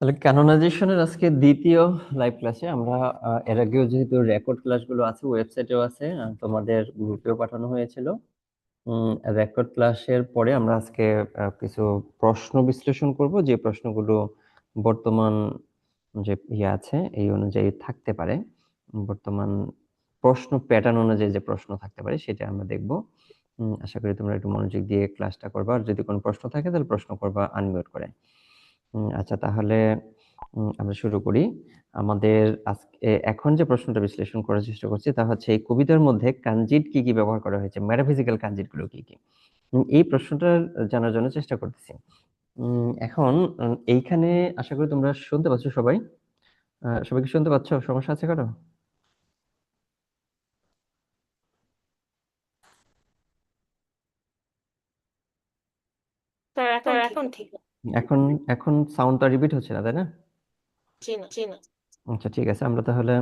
তাহলে ক্যানোনাইজেশনের আজকে দ্বিতীয় লাইভ ক্লাসে আমরা এর আগেও যেহেতু রেকর্ড ক্লাসগুলো আছে ওয়েবসাইটেও আছে তোমাদের গ্রুপেও পাঠানো হয়েছিল। রেকর্ড ক্লাসের পরে আমরা আজকে কিছু প্রশ্ন বিশ্লেষণ করব। যে প্রশ্নগুলো বর্তমান যে ইয়ে আছে, এই অনুযায়ী থাকতে পারে। বর্তমান প্রশ্ন প্যাটার্ন অনুযায়ী যে প্রশ্ন থাকতে পারে, সেটা আমরা দেখব। আশা করি তোমরা একটু মনোযোগ দিয়ে ক্লাসটা করবা। আর যদি কোনো প্রশ্ন থাকে, তাহলে প্রশ্ন করবা আনমিউট করে। আচ্ছা তাহলে আমরা শুরু করি। আমাদের আজকে এখন যে প্রশ্নটা বিশ্লেষণ করার চেষ্টা করছি তা হচ্ছে এই কবিতার মধ্যে কাঞ্জিট কি কি ব্যবহার করা হয়েছে? মেটাফিজিক্যাল কাঞ্জিটগুলো কি? কি এই প্রশ্নটা জানার জন্য চেষ্টা করতেছি। এখন এইখানে আশা করি তোমরা শুনতে পাচ্ছ সবাই। আহ, সবাই কি শুনতে পাচ্ছ? সমস্যা আছে কারও? স্যার এখন ঠিক ঠিক। এখন এখন সাউন্ডটা রিপিট হচ্ছে না তাই না? আচ্ছা ঠিক আছে আমরা তাহলে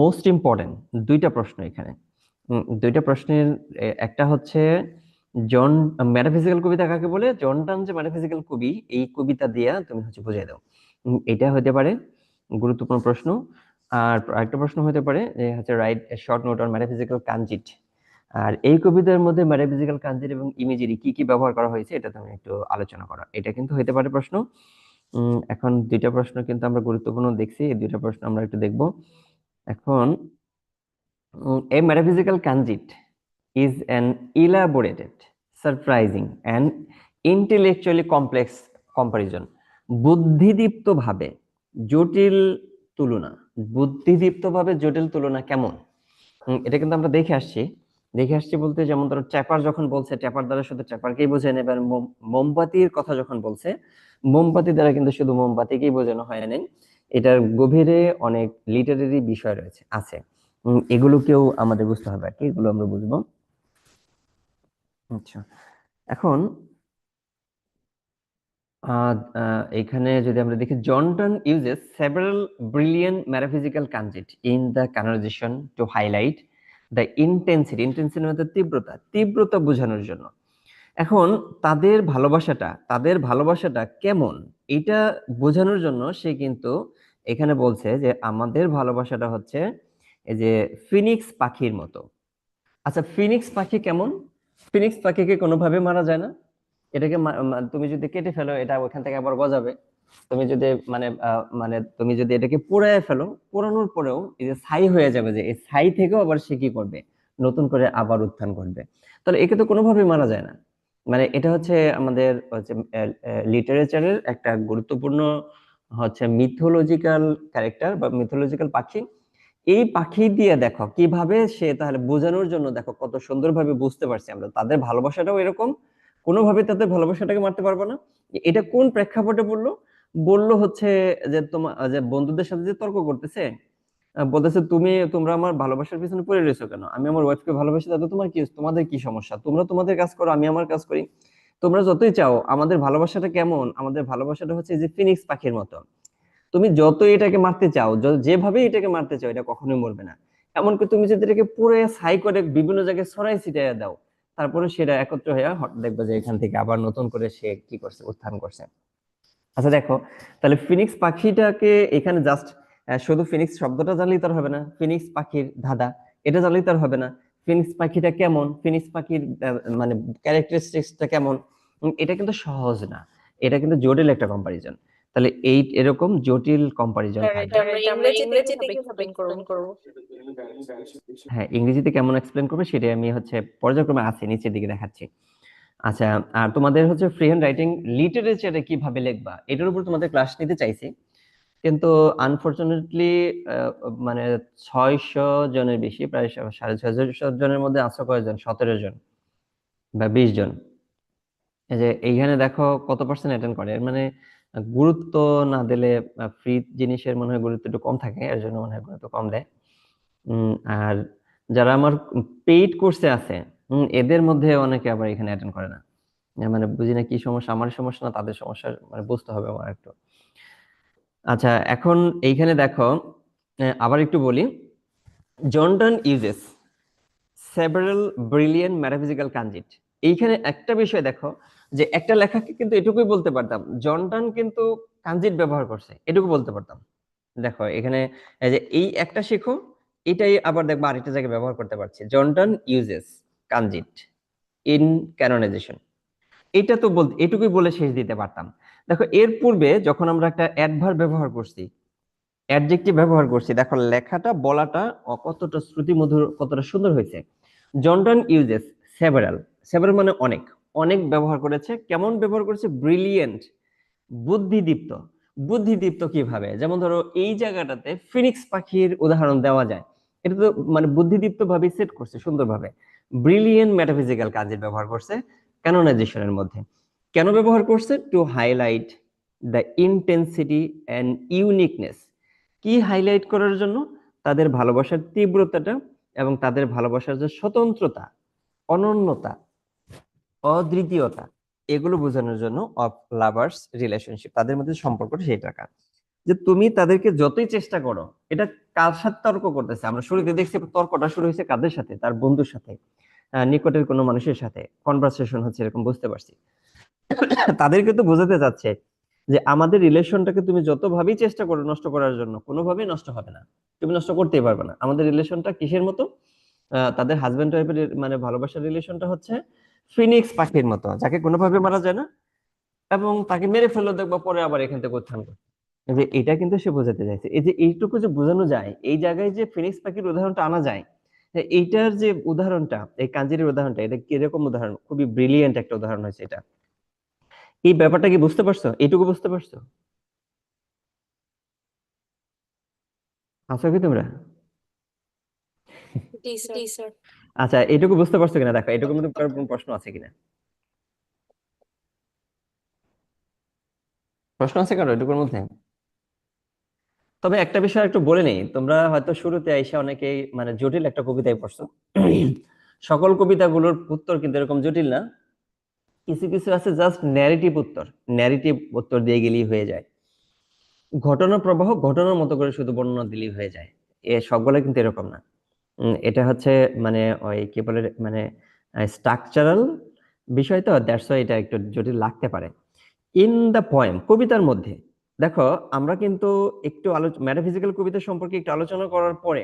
মোস্ট ইম্পর্টেন্ট দুইটা প্রশ্ন এখানে। দুইটা প্রশ্নের একটা হচ্ছে জন মেটাফিজিক্যাল কবিতা কাকে বলে? জন টান যে মেটাফিজিক্যাল কবি এই কবিতা দিয়া তুমি হচ্ছে বুঝিয়ে দাও। এটা হতে পারে গুরুত্বপূর্ণ প্রশ্ন। আর আরেকটা প্রশ্ন হতে পারে যে হচ্ছে write short note on metaphysical conceit আর এই কবিতার মধ্যে মেটাফিজিক্যাল কাঞ্জিট এবং ইমেজেরি কি কি ব্যবহার করা হয়েছে এটা তুমি একটু আলোচনা করো। এটা কিন্তু হতে পারে প্রশ্ন। এখন দুইটা প্রশ্ন কিন্তু আমরা গুরুত্বপূর্ণ দেখছি, এই দুইটা প্রশ্ন আমরা একটু দেখব। এখন a metaphysical kanjit is an elaborated, surprising and intellectually complex comparison. বুদ্ধিদীপ্ত ভাবে জটিল তুলনা বুদ্ধিদীপ্ত ভাবে জটিল তুলনা কেমন? এটা কিন্তু আমরা দেখে আসছি। দেখে আসছি বলতে যেমন ধরো ট্যাপার যখন বলছে ট্যাপার দ্বারা শুধু ট্যাপারকেই বোঝায় না এবার মোমবাতির কথা যখন বলছে মোমবাতি দ্বারা কিন্তু শুধু মোমবাতিকেই বোঝানো হয় নাই এটার গভীরে অনেক লিটারেরি বিষয় রয়েছে আছে। এগুলোকেও আমাদের বুঝতে হবে আর কি এগুলো আমরা বুঝব। আচ্ছা এখন আহ, এখানে যদি আমরা দেখি John Donne uses several brilliant metaphysical concept in the conversation to highlight the intensity intensity মানে তীব্রতা তীব্রতা বোঝানোর জন্য। এখন তাদের ভালোবাসাটা তাদের ভালোবাসাটা কেমন? এটা বোঝানোর জন্য সে কিন্তু এখানে বলছে যে আমাদের ভালোবাসাটা হচ্ছে এই যে ফিনিক্স পাখির মতো। আচ্ছা ফিনিক্স পাখি কেমন? ফিনিক্স পাখিকে কোনোভাবে মারা যায় না? এটাকে তুমি যদি কেটে ফেলো, এটা ওখান থেকে আবার গজাবে। তুমি যদি মানে মানে তুমি যদি এটাকে পোড়ায় ফেলো, পোড়ানোর পরেও এই যে ছাই হয়ে যাবে যে, এই ছাই থেকেও আবার সে কি করবে? নতুন করে আবার উত্থান করবে। তাহলে একে তো কোনোভাবেই মারা যায় না। মানে এটা হচ্ছে আমাদের হচ্ছে লিটারেচারের একটা গুরুত্বপূর্ণ হচ্ছে মিথোলজিক্যাল ক্যারেক্টার বা মিথোলজিক্যাল পাখি। এই পাখি দিয়ে দেখো কীভাবে সে তাহলে বোঝানোর জন্য দেখো কত সুন্দরভাবে বুঝতে পারছি আমরা। তাদের ভালোবাসাটাও এরকম কোনোভাবে তাদের ভালোবাসাটাকে মারতে পারব না। এটা কোন প্রেক্ষাপটে বলল বলল হচ্ছে যে তোমার যে বন্ধুদের সাথে যে তর্ক করতেছে বলতেছে, তুমি, তোমরা আমার ভালোবাসার পিছনে পড়ে রয়েছো কেন? আমি আমার ওয়াইফকে ভালোবাসি, তাতে তোমার কি, তোমাদের কি সমস্যা? তোমরা তোমাদের কাজ করো, আমি আমার কাজ করি। তোমরা যতই চাও, আমাদের ভালোবাসাটা কেমন? আমাদের ভালোবাসাটা হচ্ছে যে ফিনিক্স পাখির মতো। তুমি যতই এটাকে মারতে চাও যেভাবে এটাকে মারতে চাও, এটা কখনোই মরবে না। এমনকি তুমি যদি এটাকে পুরো ছাই করে বিভিন্ন জায়গায় ছড়াই ছিটাইয়া দাও, তারপরে সেটা একত্র হয়ে হঠাৎ দেখবে যে এখান থেকে আবার নতুন করে সে কি করছে, উত্থান করছে। আচ্ছা দেখো তাহলে ফিনিক্স পাখিটাকে এখানে জাস্ট শুধু ফিনিক্স শব্দটা জানলেই তার হবে না। ফিনিক্স পাখির ধাঁধা এটা জানলেই তার হবে না। ফিনিক্স পাখিটা কেমন? ফিনিক্স পাখির মানে ক্যারেক্টারিস্টিক্সটা কেমন? এটা কিন্তু সহজ না। এটা কিন্তু জটিল একটা কম্পারিজন তাহলে এই এরকম জটিল কম্পারিজন হ্যাঁ ইংরেজিতে কেমন এক্সপ্লেন করবে সেটাই আমি হচ্ছে পর্যায়ক্রমে আছে নিচের দিকে দেখাচ্ছি। আচ্ছা আর তোমাদের হচ্ছে ফ্রি হ্যান্ড রাইটিং লিটারেচারে কীভাবে লিখবা? এটার উপর তোমাদের ক্লাস নিতে চাইছি। কিন্তু আনফরচুনেটলি মানে ছয়শো জনের বেশি, প্রায় সাড়ে ছয়শো জনের মধ্যে আছো কয়েকজন সতেরো জন বা বিশ জন। যে এইখানে দেখো কত পার্সেন্ট অ্যাটেন্ড করে। মানে গুরুত্ব না দিলে ফ্রি জিনিসের মনে হয় গুরুত্ব একটু কম থাকে, এর জন্য মনে হয় গুরুত্ব কম দেয়। আর যারা আমার পেইড কোর্সে আছে এদের মধ্যে অনেকে আবার এখানে অ্যাটেন্ড করে না। মানে বুঝি না কি সমস্যা আমার সমস্যা না তাদের সমস্যা মানে বুঝতে হবে আমার একটু। আচ্ছা এখন এইখানে দেখো আবার একটু বলি। Johnston uses several brilliant metaphysical conceits এইখানে একটা বিষয় দেখো, যে একটা লেখাকে কিন্তু এটুকুই বলতে পারতাম জনটন কিন্তু কাঞ্জিট ব্যবহার করছে, এটুকু বলতে পারতাম। দেখো, এখানে যে, এই একটা শেখো, এটাই আবার দেখব আরেকটা জায়গায় ব্যবহার করতে পারছি। John Donne uses conceit in canonization এটা তো বলতে এটুকুই বলে শেষ দিতে পারতাম। দেখো, এর পূর্বে যখন আমরা একটা অ্যাডভার ব্যবহার করছি, অ্যাডজেক্টিভ ব্যবহার করছি, দেখো লেখাটা, বলাটা কতটা শ্রুতিমধুর, কতটা সুন্দর হয়েছে। জনটন ইউজেস সেভারাল সেভারাল মানে অনেক অনেক ব্যবহার করেছে, কেমন ব্যবহার করেছে? ব্রিলিয়েন্ট, বুদ্ধিদীপ্ত। বুদ্ধিদীপ্ত কীভাবে? যেমন ধরো, এই জায়গাটাতে ফিনিক্স পাখির উদাহরণ দেওয়া যায়। এটা তো মানে বুদ্ধিদীপ্ত ভাবে সেট করছে সুন্দরভাবে। ব্রিলিয়েন্ট মেটাফিজিক্যাল কাজের ব্যবহার করছে ক্যানোনাইজেশনের মধ্যে। কেন ব্যবহার করছে? To highlight the intensity and uniqueness কি হাইলাইট করার জন্য? তাদের ভালোবাসার তীব্রতাটা এবং তাদের ভালোবাসার যে স্বতন্ত্রতা, অনন্যতা, অদ্বিতীয়তা, এগুলো বোঝানোর জন্য অফ লাভার্স রিলেশনশিপ তাদের মধ্যে সম্পর্কটা সেই টাকা যে তুমি তাদেরকে যতই চেষ্টা করো, এটা কার সাথে তর্ক করতেছে? আমরা শুরুতে দেখছি তর্কটা শুরু হয়েছে কাদের সাথে? তার বন্ধুর সাথে। নিকটের কোনো মানুষের সাথে কনভারসেশন হচ্ছে এরকম বুঝতে পারছি। তাদেরকে তো বোঝাতে চাচ্ছে যে আমাদের রিলেশনটাকে তুমি যতভাবেই চেষ্টা করো নষ্ট করার জন্য, কোনোভাবেই নষ্ট হবে না। তুমি নষ্ট করতেই পারবে না। আমাদের রিলেশনটা কিসের মতো? তাদের হাজবেন্ড ওয়াইফের মানে ভালোবাসার রিলেশনটা হচ্ছে ফিনিক্স পাখির মতো, যাকে কোনোভাবে মারা যায় না, এবং তাকে মেরে ফেলল, দেখবা পরে আবার এখান থেকে উত্থান যে এটা কিন্তু সে বোঝাতে চাইছে। এই যে এইটুকু যে বোঝানো যায়, এই জায়গায় যে ফিনিক্স পাখির উদাহরণটা আনা যায় এইটার যে উদাহরণটা এই কাঞ্জিরের উদাহরণটা এটা কীরকম উদাহরণ? খুবই ব্রিলিয়েন্ট একটা উদাহরণ হয়েছে এটা। এই ব্যাপারটা কি বুঝতে পারছ? এইটুকু বুঝতে পারছ? আছো কি তোমরা? আচ্ছা এটুকু বুঝতে পারছ কিনা? দেখো এটুকুর মধ্যে কোনো প্রশ্ন আছে কিনা? প্রশ্ন আছে কারও এটুকুর মধ্যে? তবে একটা বিষয় একটু বলে নেই। তোমরা হয়তো শুরুতে এসে অনেকেই মানে জটিল একটা কবিতায় পড়ছো। সকল কবিতাগুলোর উত্তর কিন্তু এরকম জটিল না। কিছু কিছু আছে জাস্ট ন্যারেটিভ উত্তর। ন্যারেটিভ উত্তর দিয়ে গেলেই হয়ে যায়। ঘটনা প্রবাহ ঘটনার মতো করে শুধু বর্ণনা দিলেই হয়ে যায়। এ সবগুলো কিন্তু এরকম না। এটা হচ্ছে মানে ওই কি বলে মানে স্ট্রাকচারাল বিষয় তো দ্যাটস এটা একটু জটিল লাগতে পারে। ইন দ্য পয়েম কবিতার মধ্যে দেখো আমরা কিন্তু একটু আলোচনা মেটাফিজিক্যাল কবিতা সম্পর্কে একটু আলোচনা করার পরে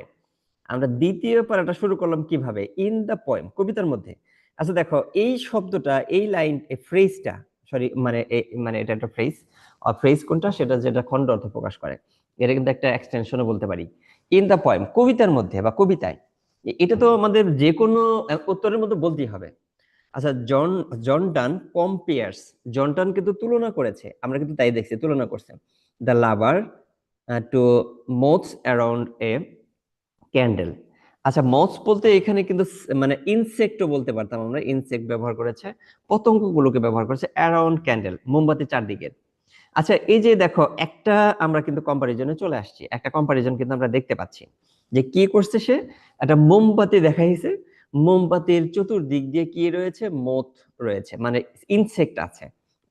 আমরা দ্বিতীয় পারাটা শুরু করলাম কীভাবে? ইন দ্য পয়েম কবিতার মধ্যে। আচ্ছা দেখো এই শব্দটা এই লাইন এই ফ্রেজটা সরি মানে মানে এটা একটা ফ্রেজ আর ফ্রেজ কোনটা? সেটা যেটা খণ্ড অর্থ প্রকাশ করে। এটা কিন্তু একটা এক্সটেনশনও বলতে পারি। ইন দ্য পয়েম কবিতার মধ্যে বা কবিতায় এটা তো আমাদের যে কোনো উত্তরের মধ্যে বলতেই হবে। আচ্ছা জন জন ডান কম্পেয়ার্স। জন ডান কিন্তু তুলনা করেছে। আমরা কিন্তু তাই দেখছি, তুলনা করছে। The lover to moths around a candle. আচ্ছা মথস বলতে এখানে কিন্তু মানে ইনসেক্টও বলতে পারতাম আমরা। ইনসেক্ট ব্যবহার করেছে, পতঙ্গগুলোকে ব্যবহার করেছে অ্যারাউন্ড ক্যান্ডেল, মোমবাতি চারদিকে। আচ্ছা এই যে দেখো, একটা আমরা কিন্তু কম্পারিজনে চলে আসছি। একটা কম্পারিজন কিন্তু আমরা দেখতে পাচ্ছি যে কি করছে সে? একটা মোমবাতি দেখাইছে মোমবাতির চতুর্দিক দিয়ে কি রয়েছে? মথ রয়েছে মানে ইনসেক্ট আছে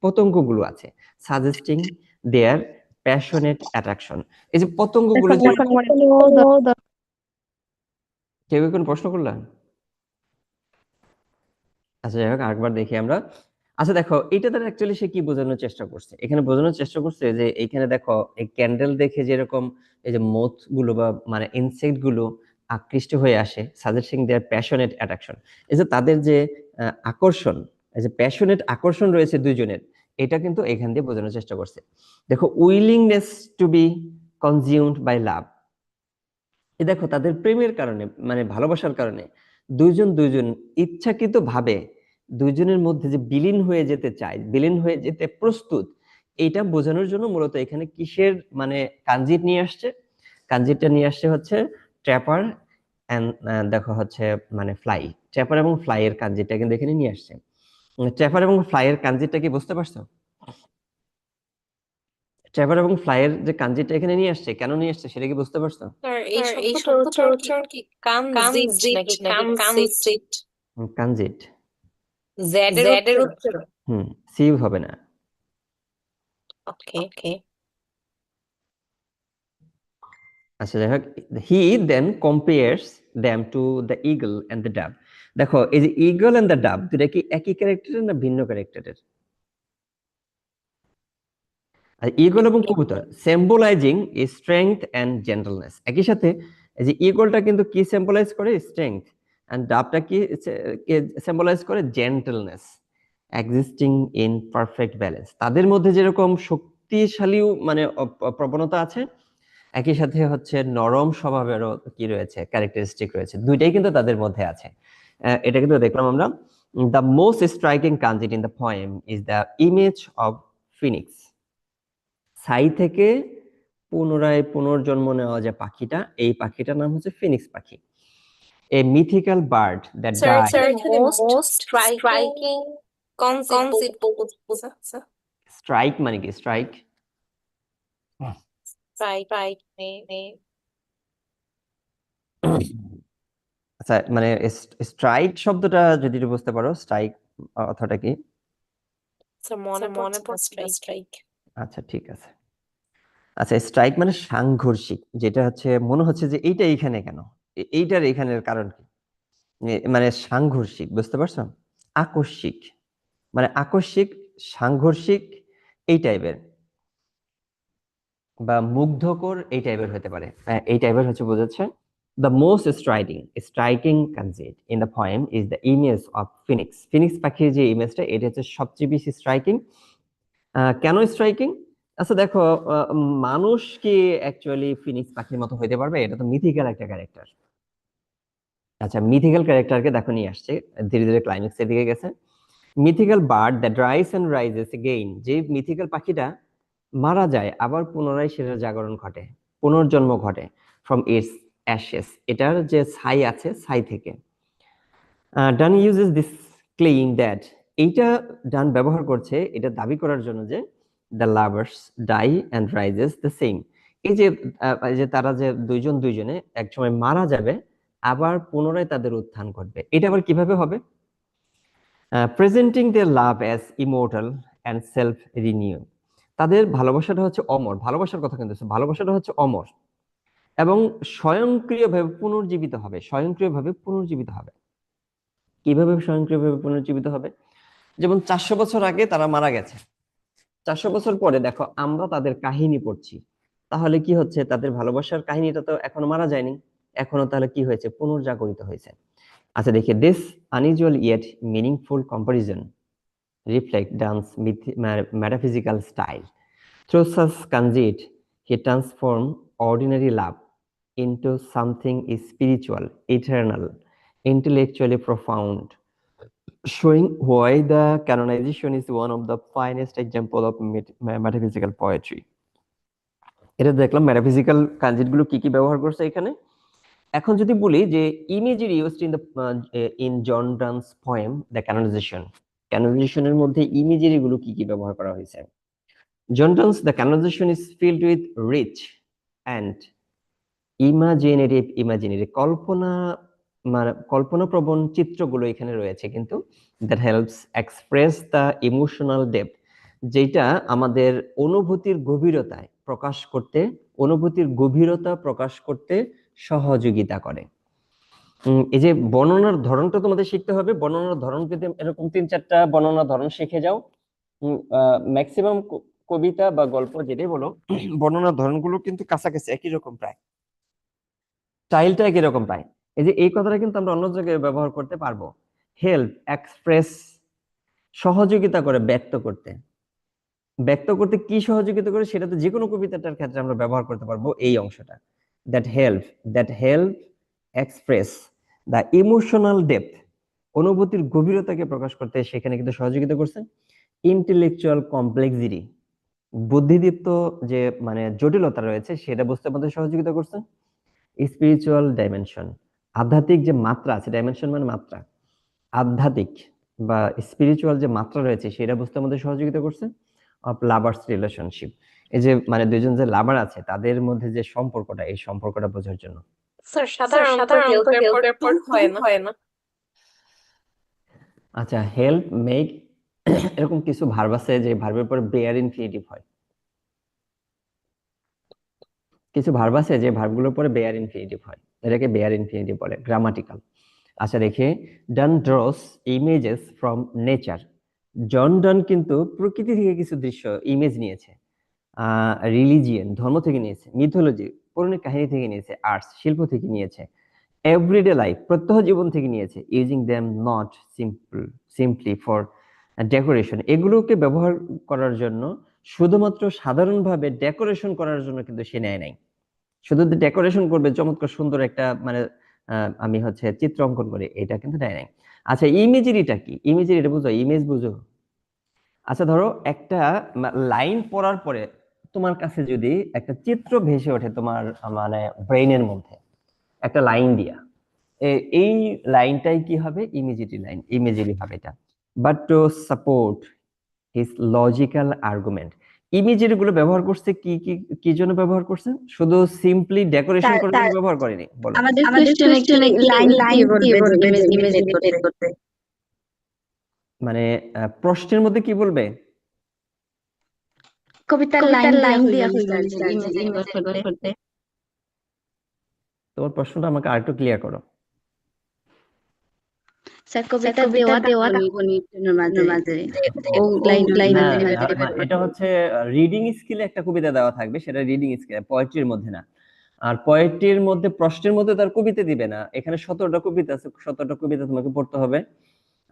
পতঙ্গগুলো আছে। সাজেস্টিং দেয়ার প্যাশনেট অ্যাট্রাকশন এই যে পতঙ্গগুলো যে কেউ কোনো প্রশ্ন করলেন? আচ্ছা যাই হোক আরেকবার দেখি আমরা। আচ্ছা দেখো এটা দ্বারা অ্যাকচুয়ালি সে কি বোঝানোর চেষ্টা করছে? এখানে বোঝানোর চেষ্টা করছে যে এখানে দেখো এই ক্যান্ডেল দেখে যেরকম এই যে মথগুলো বা মানে ইনসেক্টগুলো আকৃষ্ট হয়ে আসে সাজেস্টিং দেয়ার প্যাশনেট অ্যাট্রাকশন এই যে তাদের যে আকর্ষণ, এই যে প্যাশনেট আকর্ষণ রয়েছে দুইজনের, এটা কিন্তু এখান দিয়ে বোঝানোর চেষ্টা করছে। দেখো willingness to be consumed by love এ দেখো, তাদের প্রেমের কারণে মানে ভালোবাসার কারণে দুইজন দুইজন ইচ্ছাকৃত ভাবে দুইজনের মধ্যে যে বিলীন হয়ে যেতে চায়, বিলীন হয়ে যেতে প্রস্তুত, এটা বোঝানোর জন্য মূলত এখানে কিসের মানে কাঞ্জিট নিয়ে আসছে? কাঞ্জিটটা নিয়ে আসছে হচ্ছে ট্র্যাপার এন্ড দেখো হচ্ছে মানে ফ্লাই ট্র্যাপার এবং ফ্লাই এর কাঞ্জিটটা কিন্তু এখানে নিয়ে আসছে। ট্র্যাপার এবং ফ্লাই এর কাঞ্জিটটা কি বুঝতে পারছ? ট্র্যাপার এবং ফ্লাই এর যে কাঞ্জিটটা এখানে নিয়ে আসছে কেন নিয়ে আসছে সেটা কি বুঝতে পারছ? এই এই শব্দটার উচ্চারণ কি কানজিট কানজিট কাঞ্জিট। জেড এর উচ্চারণ হুম সিভ হবে না। ওকে ওকে আচ্ছা যাই হোক he then compares them to the eagle and the dove দেখো, এই যে ইগল এন্ড দ্য ডাব দুটা কি একই ক্যারেক্টারের না ভিন্ন ক্যারেক্টারের ইগল এবং কবুতর সিম্বলাইজিং স্ট্রেংথ এন্ড জেন্টলনেস একই সাথে, এই যে ইগলটা কিন্তু কি সিম্বলাইজ করে? স্ট্রেংথ এন্ড ডাবটা কি সিম্বলাইজ করে? Gentleness existing in perfect balance তাদের মধ্যে যেরকম শক্তিশালীও মানে প্রবণতা আছে একই সাথে হচ্ছে নরম স্বভাবেরও কি রয়েছে? ক্যারেক্টারিস্টিক রয়েছে। দুইটাই কিন্তু তাদের মধ্যে আছে। আহ, এটা কিন্তু দেখলাম আমরা। The most striking conceit in the poem is the image of phoenix সাই থেকে পুনরায় পুনর্জন্ম নেওয়া যে পাখিটা এই পাখিটার নাম হচ্ছে ফিনিক্স পাখি। A mythical bird that die striking concept বলছে স্ট্রাইক মানে কি? স্ট্রাইক right right আচ্ছা মানে স্ট্রাইক শব্দটা যদি একটু বুঝতে পারো স্ট্রাইক অর্থটা কি? মনে মনে পড়ছে strike আচ্ছা ঠিক আছে। আচ্ছা স্ট্রাইক মানে সাংঘর্ষিক যেটা হচ্ছে মনে হচ্ছে যে এইটা এইখানে কেন? এইটার এখানের কারণ কি? মানে সাংঘর্ষিক বুঝতে পারছ? আকস্মিক। মানে আকস্মিক সাংঘর্ষিক এই টাইপের বা মুগ্ধকর এই টাইপের হতে পারে। হ্যাঁ, এই টাইপের হচ্ছে বোঝাচ্ছে the most striking striking concept in the poem is the image of phoenix phoenix পাখির যে ইমেজটা এটা হচ্ছে সবচেয়ে বেশি স্ট্রাইকিং কেন স্ট্রাইকিং আচ্ছা দেখো মানুষ কি অ্যাকচুয়ালি ফিনিক্স পাখির মতো হইতে পারবে? এটা তো মিথিক্যাল একটা ক্যারেক্টার আচ্ছা মিথিক্যাল ক্যারেক্টারকে দেখো নিয়ে আসছে ধীরে ধীরে ক্লাইম্যাক্স এর দিকে গেছে। Mythical bird that rise and rises again যে মিথিক্যাল পাখিটা মারা যায়, আবার পুনরায় সেটার জাগরণ ঘটে, পুনর্জন্ম ঘটে ফ্রম ইটস অ্যাশেস এটার যে ছাই আছে, ছাই থেকে। Donne uses this claim that এইটা ডান ব্যবহার করছে, এটা দাবি করার জন্য যে the lovers die and rises the same এই যে যে তারা যে দুইজন দুইজনে একসময় মারা যাবে, আবার পুনরায় তাদের উত্থান ঘটবে। এটা আবার কীভাবে হবে? Presenting their love as immortal and self renew তাদের ভালোবাসাটা হচ্ছে অমর। ভালোবাসার কথা কিন্তু ভালোবাসাটা হচ্ছে অমর। এবং স্বয়ংক্রিয়ভাবে পুনর্জীবিত হবে। স্বয়ংক্রিয়ভাবে পুনর্জীবিত হবে। কীভাবে স্বয়ংক্রিয়ভাবে পুনর্জীবিত হবে? যেমন চারশো বছর আগে তারা মারা গেছে। চারশো বছর পরে দেখো, আমরা তাদের কাহিনী পড়ছি। তাহলে কি হচ্ছে? তাদের ভালোবাসার কাহিনীটা তো এখনও মারা যায়নি। এখনও তাহলে কি হয়েছে? পুনর্জাগরিত হয়েছে। আচ্ছা দেখি। This unusual yet meaningful comparison reflect myth- metaphysical style. Through such conceit, he transformed ordinary love into something spiritual, eternal, intellectually profound, showing why the canonization is one of the finest example of metaphysical poetry. এটা দেখলাম metaphysical কনসেপ্টগুলো কি কি ব্যবহার করছে এখানে এখন যদি বলি যে ইমেজের used in the in John Donne's poem the canonization ক্যানোনাইজেশনের মধ্যে ইমেজেরি গুলো কি কি ব্যবহার করা হয়েছে? John Donne's the canonization is filled with rich and imaginative imaginary কল্পনা মানে কল্পনাপ্রবণ চিত্রগুলো এখানে রয়েছে কিন্তু that helps express the emotional depth যেটা আমাদের অনুভূতির গভীরতায় প্রকাশ করতে, অনুভূতির গভীরতা প্রকাশ করতে সহযোগিতা করে। এই যে বর্ণনার ধরনটা তোমাদের শিখতে হবে। বর্ণনার ধরন যদি এরকম তিন চারটা বর্ণনার ধরন শিখে যাও ম্যাক্সিমাম কবিতা বা গল্প যেটাই বলো, বর্ণনার ধরনগুলো কিন্তু কাছাকাছি একই রকম প্রায়। স্টাইলটা একই রকম প্রায়। এই যে এই কথাটা কিন্তু আমরা অন্য জায়গায় ব্যবহার করতে পারব। হেল্প এক্সপ্রেস সহযোগিতা করে, ব্যক্ত করতে। ব্যক্ত করতে কি সহযোগিতা করে সেটা তো যে কোনো কবিতাটার ক্ষেত্রে আমরা ব্যবহার করতে পারব এই অংশটা। That help that help express the emotional depth অনুভূতির গভীরতাকে প্রকাশ করতে সেখানে কিন্তু সহযোগিতা করছে। ইন্টেলেকচুয়াল কমপ্লেক্সিটি বুদ্ধিদীপ্ত যে মানে জটিলতা রয়েছে, সেটা বুঝতে আমাদের সহযোগিতা করছে। স্পিরিচুয়াল ডাইমেনশন আধ্যাত্মিক যে মাত্রা আছে ডাইমেনশন মানে মাত্রা। আধ্যাত্মিক বা স্পিরিচুয়াল যে মাত্রা রয়েছে, সেটা বুঝতে আমাদের সহযোগিতা করছে। অফ লাভার্স রিলেশনশিপ এই যে মানে দুইজন যে লাভার আছে, তাদের মধ্যে যে সম্পর্কটা, এই সম্পর্কটা বোঝার জন্য। স্যার সাধারণত হেল্প এরপর হয় না। হয় না। আচ্ছা হেল্প মেক এরকম কিছু ভার্ব আছে যে ভার্বের পরে বেয়ার ইনফিনিটিভ হয়। কিছু ভার্ব আছে যে ভার্বগুলোর পরে বেয়ার ইনফিনিটিভ হয়। এটাকে বেয়ার ইনফিনিটিভ বলে গ্রামাটিক্যাল আচ্ছা দেখে। Donne draws images from nature John Donne কিন্তু প্রকৃতি থেকে কিছু দৃশ্য ইমেজ নিয়েছে। রিলিজিয়ন ধর্ম থেকে নিয়েছে মিথোলজি পৌরাণিক কাহিনী থেকে নিয়েছে আর্টস শিল্প থেকে নিয়েছে। এভরিডে লাইফ প্রত্যহ জীবন থেকে নিয়েছে। Using them not simple simply for decoration এগুলোকে ব্যবহার করার জন্য শুধুমাত্র সাধারণভাবে ডেকোরেশন করার জন্য কিন্তু সে নেয় নাই। শুধু ডেকোরেশন করবে, চমৎকার সুন্দর একটা মানে আমি হচ্ছে চিত্র অঙ্কন করি, এটা কিন্তু নেয় নাই। আচ্ছা ইমেজেরিটা কি? ইমেজেরিটা বুঝো ইমেজ বুঝো। আচ্ছা ধরো একটা লাইন পড়ার পরে তোমার কাছে যদি একটা চিত্র ভেসে ওঠে তোমার মানে ব্রেইনের মধ্যে একটা লাইন দিয়া এই লাইনটাই কি হবে? ইমেজেরি লাইন ইমেজেরি হবে এটা। But to support his logical argument imagery গুলো ব্যবহার করছে কি কি কি জন্য ব্যবহার করছে? শুধু সিম্পলি ডেকোরেশন করার জন্য ব্যবহার করেনি বলো। আমাদের কোশ্চেন একটু লাইন লাইন বলবে ইমেজ রিলেটেড করতে। মানে প্রশ্নের মধ্যে কি বলবে? কবিতার লাইন লাইন দিয়ে করতে তোমার প্রশ্নটা আমাকে আরেকটু ক্লিয়ার করো। স্যার কবিতা দেওয়া দেওয়া এটা হচ্ছে রিডিং স্কিলে একটা কবিতা দেওয়া থাকবে সেটা রিডিং স্কিল পোয়েট্রির মধ্যে না। আর পোয়েট্রির মধ্যে প্রশ্নের মধ্যে তার কবিতা দিবে না। এখানে সতেরোটা কবিতা আছে সতেরোটা কবিতা তোমাকে পড়তে হবে।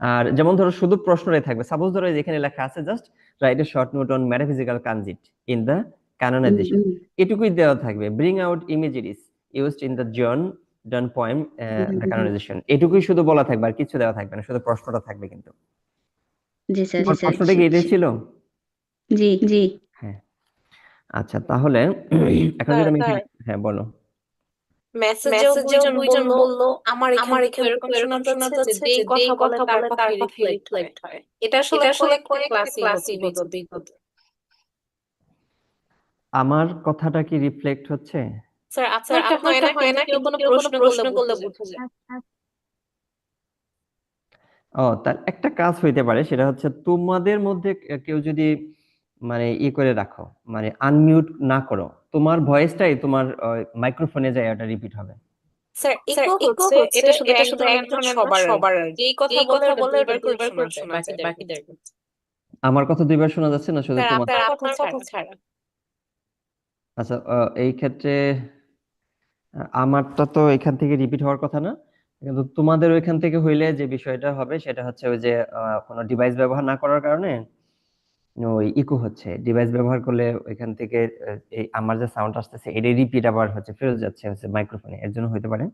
আর যেমন ধরো শুধু প্রশ্নটাই থাকবে সাপোজ ধরো এখানে লেখা আছে just write a short note on metaphysical conceit in the canonization এটুকুই দেওয়া থাকবে bring out imageries used in the John Donne poem the canonization এটুকুই শুধু বলা থাকবে আর কিছু দেওয়া থাকবে না শুধু প্রশ্নটা থাকবে কিন্তু। জি স্যার প্রশ্নটা কি এটাই ছিল? জি জি। হ্যাঁ। আচ্ছা তাহলে এখন যদি আমি হ্যাঁ বলো। মেসেজেও দুইজন বলল আমার আমার এখানে এরকম শোনা যাচ্ছে যে যেই কথা বলে তার কথা রিফ্লেক্ট হয়। এটা আসলে আসলে কোন ক্লাসে বিগত আমার কথাটা কি রিফ্লেক্ট হচ্ছে? স্যার আপনার না হয় না কেউ কোনো প্রশ্ন করলে বুঝে যায়। ও তার একটা কাজ হইতে পারে সেটা হচ্ছে তোমাদের মধ্যে কেউ যদি মানে ই করে রাখো মানে আনমিউট না করো তোমার ভয়েসটাই তোমার মাইক্রোফোনে যায় ওটা রিপিট হবে। স্যার ইকো হচ্ছে এটা শুধু শুধু এক সবার সবার যেই কথা বলে বলে দুইবার করে শোনা যায় বাকিদের আমার কথা দুইবার শোনা যাচ্ছে না শুধু তোমার? আপনার কথা ছাড়া। আচ্ছা আহ, এই ক্ষেত্রে আমারটা তো এখান থেকে রিপিট হওয়ার কথা না। কিন্তু তোমাদের ওইখান থেকে হইলে যে বিষয়টা হবে সেটা হচ্ছে ওই যে আহ, কোনো ডিভাইস ব্যবহার না করার কারণে ওই ইকো হচ্ছে। ডিভাইস ব্যবহার করলে ওইখান থেকে এই আমার যে সাউন্ড আসতেছে এটাই রিপিট আবার হচ্ছে ফেরত যাচ্ছে হচ্ছে মাইক্রোফোনে এর জন্য হতে পারে।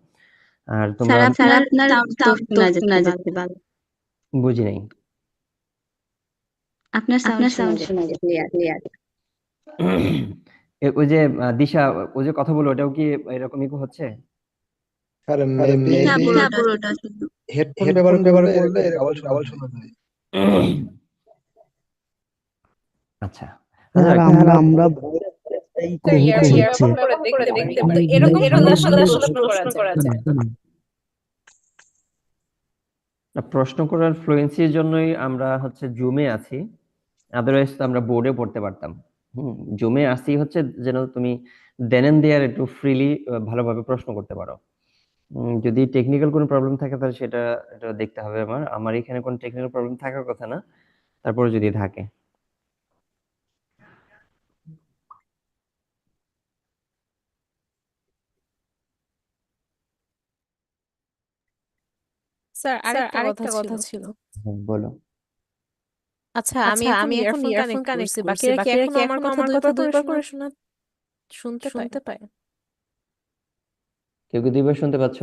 আর তোমরা স্যার আপনার সাউন্ড শোনা যাচ্ছে ভালো। বুঝি নাই। আপনার সাউন্ড শোনা যাচ্ছে। ক্লিয়ার ক্লিয়ার ওই যে দিশা ওই যে কথা বলো ওটাও কি এরকম ইকো হচ্ছে? হেডফোন ব্যবহার ব্যবহার করলে আওয়াজ আওয়াজ শোনা যায়। আসলে আসলে প্রশ্ন করার ফ্লুয়েন্সির জন্যই আমরা হচ্ছে জুমে আছি। আদারওয়াইজ তো আমরা বোর্ডে পড়তে পারতাম। হুম জুমে আসি হচ্ছে যেন তুমি দেন এন্ড দেয়ার একটু ফ্রিলি ভালোভাবে প্রশ্ন করতে পারো। যদি টেকনিক্যাল কোনো প্রবলেম থাকে তাহলে সেটা এটা দেখতে হবে আমার। আমার এখানে কোনো টেকনিক্যাল প্রবলেম থাকার কথা না। তারপরে যদি থাকে। স্যার আরেকটা আরেকটা কথা কথা ছিল। হ্যাঁ, বলো। আচ্ছা আমি আচ্ছা, আমি আমি এখন ইয়ারফোন কানেক্ট করছি করছি, বাকিরা কি বাকিরা এখনও কি আমার এখনও কথা আমার কথা দুইবার দুইবার করে করে শোনা শুনতে পায় শুনতে পায়। কেউ কি দুইবার শুনতে পাচ্ছ?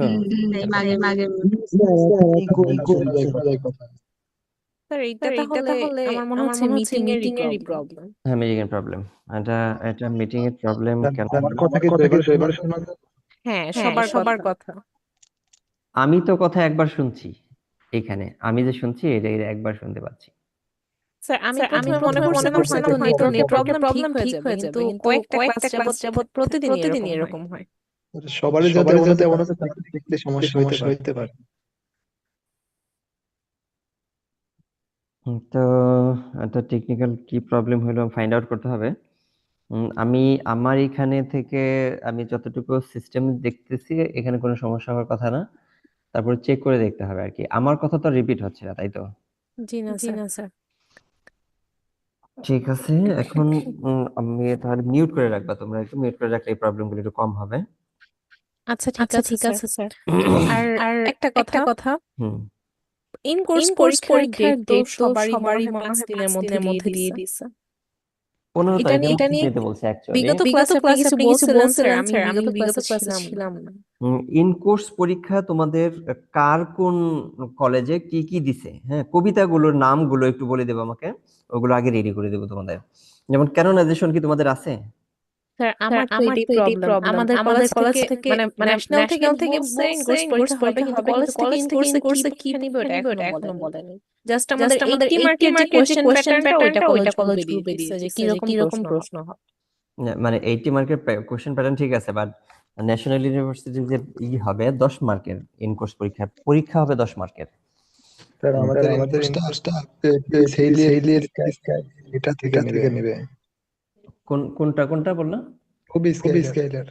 স্যার এইটা স্যার, এইটা তাহলে তাহলে আমার মনে হচ্ছে মিটিং এরই প্রবলেম হ্যাঁ মিটিং এর প্রবলেম এটা এটা মিটিং এর প্রবলেম কেন আমার কথা কি দুইবার দুইবার শোনা যায় হ্যাঁ হ্যাঁ সবার সবার কথা। কথা। আমি তো কথা একবার শুনছি এখানে। আমি যে শুনছি এটা একবার শুনতে পাচ্ছি। স্যার আমি প্রথমে মনে প্রথমে করছিলাম হয়তো করছিলাম প্রবলেম ঠিক হয়ে যাবে কিন্তু কিন্তু কয়েকটা কয়েকটা ক্লাস যাবত class এরকম এরকম হয়। সবারই যাতে এমন হতে এমন দেখতে সমস্যা হইতে হইতে পারে। হুম, তো টেকনিক্যাল কি প্রবলেম হলো ফাইন্ড আউট করতে হবে। উম, আমি আমার এখানে থেকে আমি যতটুকু সিস্টেম দেখতেছি এখানে কোনো সমস্যা হওয়ার কথা না। তারপরে চেক করে দেখতে হবে আর কি। আমার কথা তো রিপিট হচ্ছে না তাই তো? জি না জি না স্যার ঠিক আছে এখন আমি তাহলে মিউট করে রাখবা তোমরা একটু মিউট করে রাখলে এই প্রবলেমগুলো একটু কম হবে। আচ্ছা ঠিক আচ্ছা, আছে ঠিক স্যার আছে স্যার আর আর একটা একটা কথা? কথা? হুম। ইন কোর্স ইন কোর্স পরীক্ষার পরীক্ষার ডেট ডেট তো সবারই সবারই মনে হয় পাঁচ দিনের মধ্যে দিয়ে দিছে। ১৫ এটা নিয়ে এটা নিয়ে বলছে অ্যাকচুয়ালি বিগত ক্লাসে কিছু বলছিলেন স্যার আমি আমি বিগত ক্লাসে ছিলাম। না ইন কোর্স পরীক্ষা তোমাদের কার কোন কলেজে কি কি দিছে? হ্যাঁ কবিতাগুলোর নামগুলো একটু বলে দেবে আমাকে। ওগুলো আগে রেডি করে দেবো তোমাদের। যেমন ক্যানোনাইজেশন কি তোমাদের আছে? স্যার আমার তো আমার এটাই তো এটাই প্রবলেম প্রবলেম আমাদের আমাদের কলেজ কলেজ থেকে থেকে মানে মানে ন্যাশনাল থেকে ন্যাশনাল থেকে কোর্স পরীক্ষা হবে কিন্তু কলেজ থেকে ইন কোর্সে ইন কি কোর্সে পরীক্ষা কি নিবে ওটা নিবে এখনও ওটা বলেনি। জাস্ট আমাদের জাস্ট আমাদের 80 80 মার্কের যে মার্কের যে কোশ্চেন প্যাটার্নটা ওইটা প্যাটার্নটা কলেজ ওইটা গ্রুপে কলেজ দিয়ে গ্রুপে দিচ্ছে দিয়ে যে দিচ্ছে যে কীরকম কীরকম প্রশ্ন। প্রশ্ন হবে হবে মানে এইটি মার্কের কোশ্চেন প্যাটার্ন ঠিক আছে বাট ন্যাশনাল ইউনিভার্সিটির যে ই হবে দশ মার্কের ইন কোর্স পরীক্ষা পরীক্ষা হবে দশ মার্কের স্যার আমাদের আমাদের ইনকোর্সটা সেইলিয়ের এটা থেকে থেকে নেবে। কোন কোনটা কোনটা বলল খুবই খুবই স্কেলার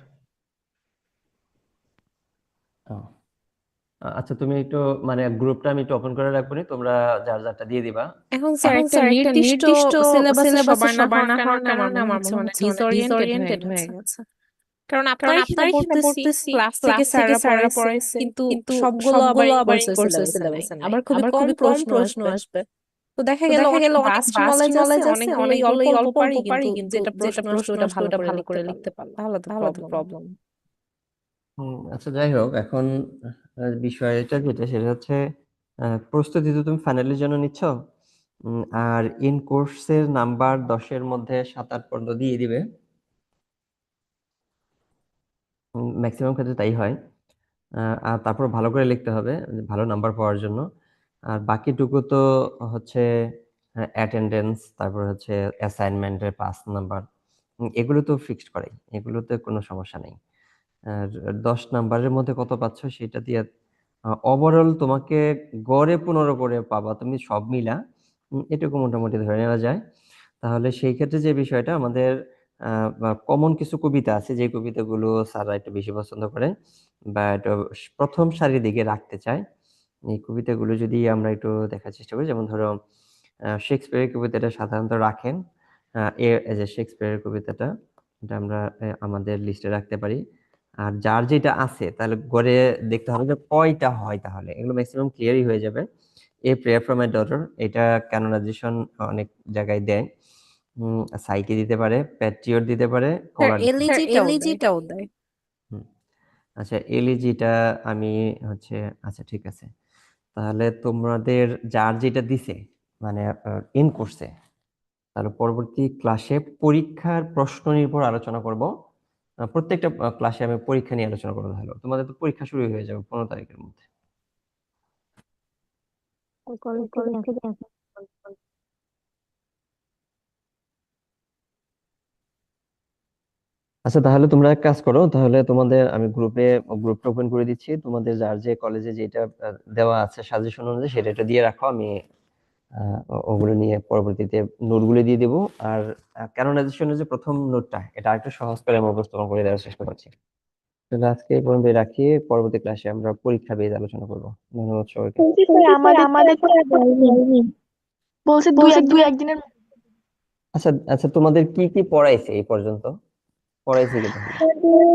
আচ্ছা তুমি একটু মানে গ্রুপটা আমি একটু ওপেন করে রাখব নি, তোমরা যার যারটা দিয়ে দিবা। এখন স্যার একটা নির্দিষ্ট সিলেবাসে সবার না সবার না হওয়ার কারণে আমার মনে হচ্ছে ডিসওরিয়েন্টেড হয়ে গেছে। কারণ আপনারা আপনারা এখানে বলতেছি ক্লাস ক্লাস থেকে স্যাররা স্যাররা পড়াইছে কিন্তু সবগুলো আবার কোর্সের সিলেবাসে আবার খুবই কম প্রশ্ন আসবে। তো দেখা গেল দেখা অনেক গেল অনেক ভাস্ট ভাস্ট নলেজ নলেজ আছে আছে অনেকগুলোই অনেকগুলোই অল্প অল্প অল্প পারি অল্প পারি কিন্তু কিন্তু যেটা যেটা প্রশ্ন আসবে প্রশ্ন ওটা আসবে ভালো ভালো লিখতে করে পারলাম। লিখতে পারলাম তাহলে তো তাহলে তো প্রবলেম প্রবলেম আচ্ছা যাই হোক এখন বিষয়টা যেটা সেটা হচ্ছে প্রস্তুতি তো তুমি ফাইনালের জন্য নিচ্ছ আর ইন কোর্সের নাম্বার দশের মধ্যে সাত আট পর্যন্ত দিয়ে দিবে। ম্যাক্সিমাম ক্ষেত্রে তাই হয়। আহ, আর তারপর ভালো করে লিখতে হবে ভালো নাম্বার পাওয়ার জন্য। আর বাকিটুকু তো হচ্ছে অ্যাটেন্ডেন্স তারপর হচ্ছে অ্যাসাইনমেন্টের পাস নাম্বার এগুলো তো ফিক্সড করে এগুলোতে কোনো সমস্যা নেই। আর দশ নাম্বারের মধ্যে কত পাচ্ছ সেটা দিয়ে ওভারঅল তোমাকে গড়ে পনেরো করে পাবা, তুমি সব মিলা এটুকু মোটামুটি ধরে নেওয়া যায়। তাহলে সেই ক্ষেত্রে যে বিষয়টা, আমাদের কমন কিছু কবিতা আছে যে কবিতাগুলো স্যাররা একটু বেশি পছন্দ করে বা একটু প্রথম সারির দিকে রাখতে চায় এই কবিতাগুলো যদি আমরা একটু দেখার চেষ্টা করি যেমন ধরো শেক্সপিয়ারের কবিতাটা সাধারণত রাখেন। এ যে শেক্সপিয়ারের কবিতাটা এটা আমরা আমাদের লিস্টে রাখতে পারি। আর যার যেটা আছে তাহলে গড়ে দেখতে হবে যে কয়টা হয় তাহলে। এগুলো ম্যাক্সিমাম ক্লিয়ারই হয়ে যাবে। A prayer from my daughter এটা ক্যানোনাইজেশন অনেক জায়গায় দেয়। সাইকে দিতে পারে প্যাট্রিয়ট দিতে পারে আচ্ছা এলিজিটা আমি হচ্ছে আচ্ছা ঠিক আছে। তাহলে তোমাদের যার যেটা দিছে মানে ইন করছে তাহলে পরবর্তী ক্লাসে পরীক্ষার প্রশ্ন নির্ভর আলোচনা করব প্রত্যেকটা ক্লাসে আমি পরীক্ষা নিয়ে আলোচনা করব তাহলে তোমাদের তো পরীক্ষা শুরু হয়ে যাবে পনেরো তারিখের মধ্যে আচ্ছা তাহলে তোমরা এক কাজ করো তাহলে তোমাদের আমি গ্রুপে গ্রুপটা ওপেন করে দিচ্ছি। তোমাদের যার যে কলেজে যেটা দেওয়া আছে সাজেশন অনুযায়ী সেটা একটা দিয়ে রাখো আমি আহ, ওগুলো নিয়ে পরবর্তীতে নোটগুলো দিয়ে দেবো। আর ক্যানোনাইজেশনের যে প্রথম নোটটা এটা একটু সহজ করে আমি উপস্থাপন করে দেওয়ার চেষ্টা করছি। তাহলে আজকে এই পর্যন্ত রাখি। পরবর্তী ক্লাসে আমরা পরীক্ষা বেজ আলোচনা করব। ধন্যবাদ সবাইকে। বলছে দুই এক দুই একদিনের আচ্ছা আচ্ছা তোমাদের কি কি পড়াইছে এই পর্যন্ত? পড়াইছে কি তাহলে? মধ্যে